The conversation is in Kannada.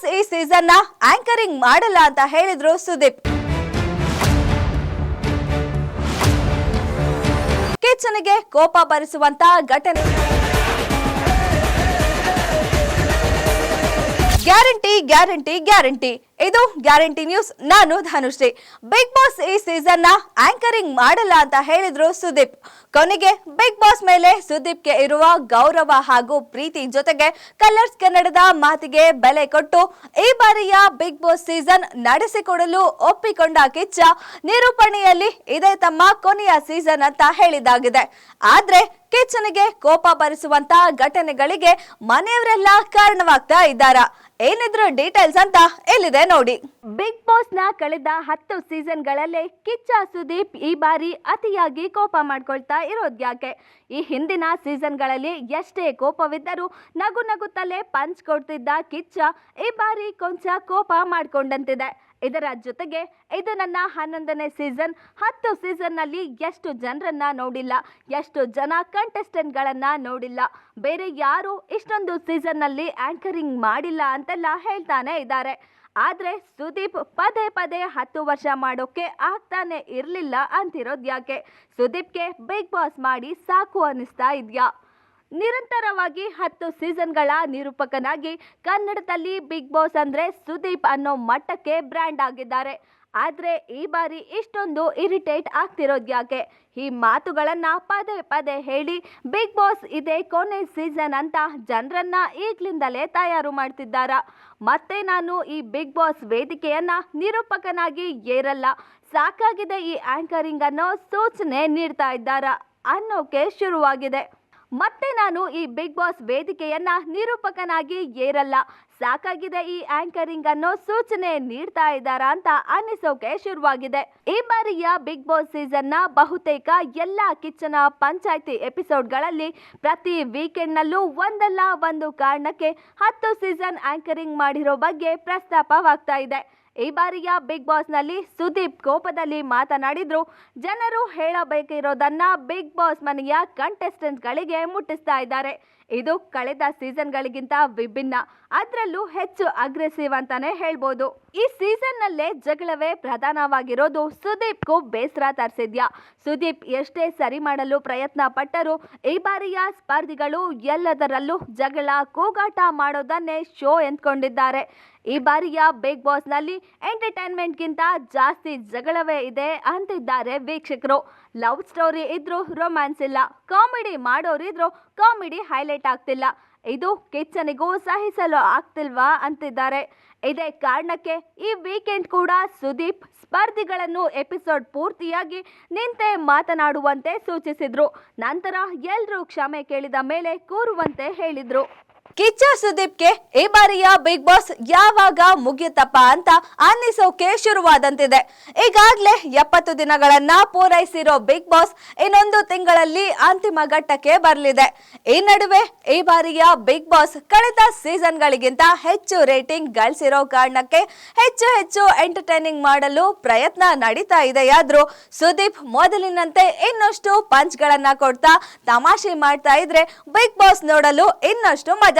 ಬಾಸ್ ಈ ಸೀಸನ್ನ ಆಂಕರಿಂಗ್ ಮಾಡಲ್ಲ ಅಂತ ಹೇಳಿದ್ರು ಸುದೀಪ್. ಕಿಚ್ಚನಿಗೆ ಕೋಪ ಬರಿಸುವಂತ ಘಟನೆ. Guarantee guarantee guarantee. ಇದು ಗ್ಯಾರಂಟಿ ನ್ಯೂಸ್. ನಾನು ಧನುಶ್ರೀ. ಬಿಗ್ ಬಾಸ್ ಈ ಸೀಸನ್ನ ಆಂಕರಿಂಗ್ ಮಾಡಲ್ಲ ಅಂತ ಹೇಳಿದ್ರು ಸುದೀಪ್. ಕೊನೆಗೆ ಬಿಗ್ ಬಾಸ್ ಮೇಲೆ ಸುದೀಪ್ಗೆ ಇರುವ ಗೌರವ ಹಾಗೂ ಪ್ರೀತಿ ಜೊತೆಗೆ ಕಲರ್ಸ್ ಕನ್ನಡದ ಮಾತಿಗೆ ಬೆಲೆ ಕೊಟ್ಟು ಈ ಬಾರಿಯ ಬಿಗ್ ಬಾಸ್ ಸೀಸನ್ ನಡೆಸಿಕೊಡಲು ಒಪ್ಪಿಕೊಂಡ ಕಿಚ್ಚ ನಿರೂಪಣೆಯಲ್ಲಿ ಇದೇ ತಮ್ಮ ಕೊನೆಯ ಸೀಸನ್ ಅಂತ ಹೇಳಿದಾಗಿದೆ. ಆದ್ರೆ ಕಿಚ್ಚನಿಗೆ ಕೋಪ ಬರಿಸುವಂತ ಘಟನೆಗಳಿಗೆ ಮನೆಯವರೆಲ್ಲ ಕಾರಣವಾಗ್ತಾ ಇದ್ದಾರಾ? ಏನಿದ್ರು ಡೀಟೇಲ್ಸ್ ಅಂತ ಎಲ್ಲಿದೆ ನೋಡಿ. ಬಿಗ್ ಬಾಸ್ನ ಕಳೆದ ಹತ್ತು ಸೀಸನ್ಗಳಲ್ಲೇ ಕಿಚ್ಚ ಸುದೀಪ್ ಈ ಬಾರಿ ಅತಿಯಾಗಿ ಕೋಪ ಮಾಡ್ಕೊಳ್ತಾ ಇರೋದ್ಯಾಕೆ? ಈ ಹಿಂದಿನ ಸೀಸನ್ಗಳಲ್ಲಿ ಎಷ್ಟೇ ಕೋಪವಿದ್ದರೂ ನಗು ನಗುತ್ತಲೇ ಪಂಚ್ ಕೊಡ್ತಿದ್ದ ಕಿಚ್ಚ ಈ ಬಾರಿ ಕೊಂಚ ಕೋಪ ಮಾಡ್ಕೊಂಡಂತಿದೆ. ಇದರ ಜೊತೆಗೆ ಇದು ನನ್ನ ಹನ್ನೊಂದನೇ ಸೀಸನ್. ಹತ್ತು ಸೀಸನ್ನಲ್ಲಿ ಎಷ್ಟು ಜನರನ್ನ ನೋಡಿಲ್ಲ, ಎಷ್ಟು ಜನ ಕಂಟೆಸ್ಟೆಂಟ್ಗಳನ್ನು ನೋಡಿಲ್ಲ. ಬೇರೆ ಯಾರು ಇಷ್ಟೊಂದು ಸೀಸನ್ನಲ್ಲಿ ಆಂಕರಿಂಗ್ ಮಾಡಿಲ್ಲ ಅಂತೆಲ್ಲ ಹೇಳ್ತಾನೆ ಇದ್ದಾರೆ. ಆದ್ರೆ ಸುದೀಪ್ ಪದೇ ಪದೇ ಹತ್ತು ವರ್ಷ ಮಾಡೋಕೆ ಆಗ್ತಾನೆ ಇರಲಿಲ್ಲ ಅಂತಿರೋದು ಯಾಕೆ ಸುದೀಪ್ಗೆ ಬಿಗ್ ಬಾಸ್ ಮಾಡಿ ಸಾಕು ಅನ್ನಿಸ್ತಾ ಇದೆಯಾ? ನಿರಂತರವಾಗಿ ಹತ್ತು ಸೀಸನ್ಗಳ ನಿರೂಪಕನಾಗಿ ಕನ್ನಡದಲ್ಲಿ ಬಿಗ್ ಬಾಸ್ ಅಂದ್ರೆ ಸುದೀಪ್ ಅನ್ನೋ ಮಟ್ಟಕ್ಕೆ ಬ್ರ್ಯಾಂಡ್ ಆಗಿದ್ದಾರೆ. ಆದ್ರೆ ಈ ಬಾರಿ ಇಷ್ಟೊಂದು ಇರಿಟೇಟ್ ಆಗ್ತಿರೋದು ಯಾಕೆ? ಈ ಮಾತುಗಳನ್ನ ಪದೇ ಪದೇ ಹೇಳಿ ಬಿಗ್ ಬಾಸ್ ಇದೇ ಕೊನೆ ಸೀಸನ್ ಅಂತ ಜನರನ್ನ ಈಗ್ಲಿಂದಲೇ ತಯಾರು ಮಾಡ್ತಿದ್ದಾರ? ಮತ್ತೆ ನಾನು ಈ ಬಿಗ್ ಬಾಸ್ ವೇದಿಕೆಯನ್ನ ನಿರೂಪಕನಾಗಿ ಏರಲ್ಲ, ಸಾಕಾಗಿದೆ ಈ ಆಂಕರಿಂಗ್ ಅನ್ನೋ ಸೂಚನೆ ನೀಡ್ತಾ ಇದ್ದಾರ ಅನ್ನೋಕೆ ಶುರುವಾಗಿದೆ. ಮತ್ತೆ ನಾನು ಈ ಬಿಗ್ ಬಾಸ್ ವೇದಿಕೆಯನ್ನ ನಿರೂಪಕನಾಗಿ ಏರಲ್ಲ. ಸಾಕಾಗಿದೆ ಈ ಆಂಕರಿಂಗ್ ಅನ್ನೋ ಸೂಚನೆ ನೀಡ್ತಾ ಇದ್ದಾರಾ ಅಂತ ಅನ್ನಿಸೋಕೆ ಶುರುವಾಗಿದೆ. ಈ ಬಾರಿಯ ಬಿಗ್ ಬಾಸ್ ಸೀಸನ್ನ ಬಹುತೇಕ ಎಲ್ಲಾ ಕಿಚ್ಚನ ಪಂಚಾಯಿತಿ ಎಪಿಸೋಡ್ಗಳಲ್ಲಿ ಪ್ರತಿ ವೀಕೆಂಡ್ ನಲ್ಲೂ ಒಂದಲ್ಲ ಒಂದು ಕಾರಣಕ್ಕೆ ಹತ್ತು ಸೀಸನ್ ಆಂಕರಿಂಗ್ ಮಾಡಿರೋ ಬಗ್ಗೆ ಪ್ರಸ್ತಾಪವಾಗ್ತಾ ಇದೆ. ಈ ಬಾರಿಯ ಬಿಗ್ ಬಾಸ್ನಲ್ಲಿ ಸುದೀಪ್ ಕೋಪದಲ್ಲಿ ಮಾತನಾಡಿದ್ರು, ಜನರು ಹೇಳಬೇಕಿರೋದನ್ನ ಬಿಗ್ ಬಾಸ್ ಮನೆಯ ಕಂಟೆಸ್ಟೆಂಟ್ಗಳಿಗೆ ಮುಟ್ಟಿಸ್ತಾ ಇದ್ದಾರೆ. ಇದು ಕಳೆದ ಸೀಸನ್ಗಳಿಗಿಂತ ವಿಭಿನ್ನ, ಅದರಲ್ಲೂ ಹೆಚ್ಚು ಅಗ್ರೆಸಿವ್ ಅಂತಾನೆ ಹೇಳ್ಬೋದು. ಈ ಸೀಸನ್ ನಲ್ಲೇ ಜಗಳವೇ ಪ್ರಧಾನವಾಗಿರೋದು ಸುದೀಪ್ಗೂ ಬೇಸರ ತರಿಸಿದ್ಯಾ. ಸುದೀಪ್ ಎಷ್ಟೇ ಸರಿ ಮಾಡಲು ಪ್ರಯತ್ನ ಪಟ್ಟರೂ ಈ ಬಾರಿಯ ಸ್ಪರ್ಧಿಗಳು ಎಲ್ಲದರಲ್ಲೂ ಜಗಳ ಕೂಗಾಟ ಮಾಡೋದನ್ನೇ ಶೋ ಎಂದ್ಕೊಂಡಿದ್ದಾರೆ. ಈ ಬಾರಿಯ ಬಿಗ್ ಬಾಸ್ನಲ್ಲಿ ಎಂಟರ್ಟೈನ್ಮೆಂಟ್ಗಿಂತ ಜಾಸ್ತಿ ಜಗಳವೇ ಇದೆ ಅಂತಿದ್ದಾರೆ ವೀಕ್ಷಕರು. ಲವ್ ಸ್ಟೋರಿ ಇದ್ರೂ ರೊಮ್ಯಾನ್ಸ್ ಇಲ್ಲ. ಕಾಮಿಡಿ ಮಾಡೋರಿದ್ರು ಕಾಮಿಡಿ ಹೈಲೈಟ್ ಆಗ್ತಿಲ್ಲ. ಇದು ಕಿಚ್ಚನಿಗೂ ಸಹಿಸಲು ಆಗ್ತಿಲ್ವಾ ಅಂತಿದ್ದಾರೆ. ಇದೇ ಕಾರಣಕ್ಕೆ ಈ ವೀಕೆಂಡ್ ಕೂಡ ಸುದೀಪ್ ಸ್ಪರ್ಧಿಗಳನ್ನು ಎಪಿಸೋಡ್ ಪೂರ್ತಿಯಾಗಿ ನಿಂತೆ ಮಾತನಾಡುವಂತೆ ಸೂಚಿಸಿದ್ರು. ನಂತರ ಎಲ್ಲರೂ ಕ್ಷಮೆ ಕೇಳಿದ ಮೇಲೆ ಕೂರುವಂತೆ ಹೇಳಿದ್ರು. ಕಿಚ್ಚ ಸುದೀಪ್ಗೆ ಈ ಬಾರಿಯ ಬಿಗ್ ಬಾಸ್ ಯಾವಾಗ ಮುಗಿಯುತ್ತಪ್ಪ ಅಂತ ಅನ್ನಿಸೋಕೆ ಶುರುವಾದಂತಿದೆ. ಈಗಾಗಲೇ ಎಪ್ಪತ್ತು ದಿನಗಳನ್ನ ಪೂರೈಸಿರೋ ಬಿಗ್ ಬಾಸ್ ಇನ್ನೊಂದು ತಿಂಗಳಲ್ಲಿ ಅಂತಿಮ ಘಟ್ಟಕ್ಕೆ ಬರಲಿದೆ. ಈ ನಡುವೆ ಈ ಬಾರಿಯ ಬಿಗ್ ಬಾಸ್ ಕಳೆದ ಸೀಸನ್ಗಳಿಗಿಂತ ಹೆಚ್ಚು ರೇಟಿಂಗ್ ಗಳಿಸಿರೋ ಕಾರಣಕ್ಕೆ ಹೆಚ್ಚು ಹೆಚ್ಚು ಎಂಟರ್ಟೈನಿಂಗ್ ಮಾಡಲು ಪ್ರಯತ್ನ ನಡೀತಾ ಇದೆಯಾದ್ರೂ ಸುದೀಪ್ ಮೊದಲಿನಂತೆ ಇನ್ನಷ್ಟು ಪಂಚ್ಗಳನ್ನ ಕೊಡ್ತಾ ತಮಾಷೆ ಮಾಡ್ತಾ ಇದ್ರೆ ಬಿಗ್ ಬಾಸ್ ನೋಡಲು ಇನ್ನಷ್ಟು ಮಜಾ